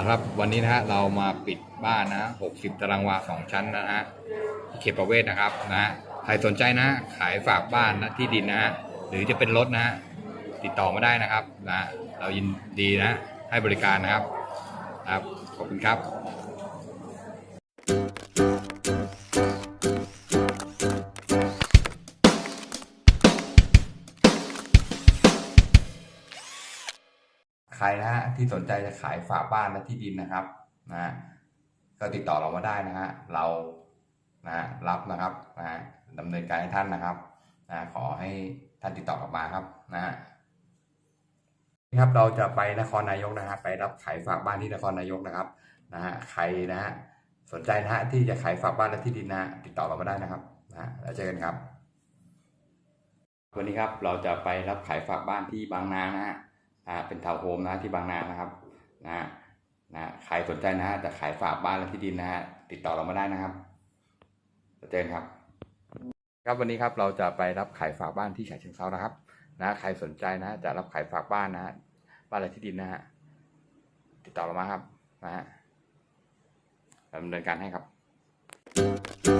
ะครับวันนี้นะฮะเรามาปิดบ้านนะหกสิบตารางวาสองชั้นนะฮะที่เขตประเวศนะครับนะฮะใครสนใจนะ ขายฝากบ้านนะที่ดินนะฮะหรือจะเป็นรถนะฮะติดต่อมาได้นะครับนะฮะเรายินดีนะให้บริการนะครับครับขอบคุณครับ ใครนะฮะที่สนใจจะขายฝากบ้านและที่ดินนะครับนะฮะก็ติดต่อเรามาได้นะฮะเรานะฮะรับนะครับนะฮะดำเนินการให้ท่านนะครับนะขอให้ท่านติดต่อกลับมาครับนะฮะครับเราจะไปนครนายกนะฮะไปรับขายฝากบ้านที่นครนายกนะครับนะฮะใครนะฮะสนใจนะฮะที่จะขายฝากบ้านและที่ดินนะฮะติดต่อเรามาได้นะครับนะฮะแล้วเจอกันครับวันนี้ครับเราจะไปรับขายฝากบ้านที่บางนานะฮะ นะเป็นทาวน์โฮมนะที่บางนานะครับนะนะใครสนใจนะฮะจะขายฝากบ้านและที่ดินนะฮะติดต่อเรามาได้นะครับเจนครับ ครับวันนี้ครับเราจะไปรับขายฝากบ้านที่ฉะเชิงเทรานะครับ นะใครสนใจนะฮะจะรับขายฝากบ้านนะฮะบ้านและที่ดินนะฮะติดต่อเรามาครับนะฮะดำเนินการให้ครับ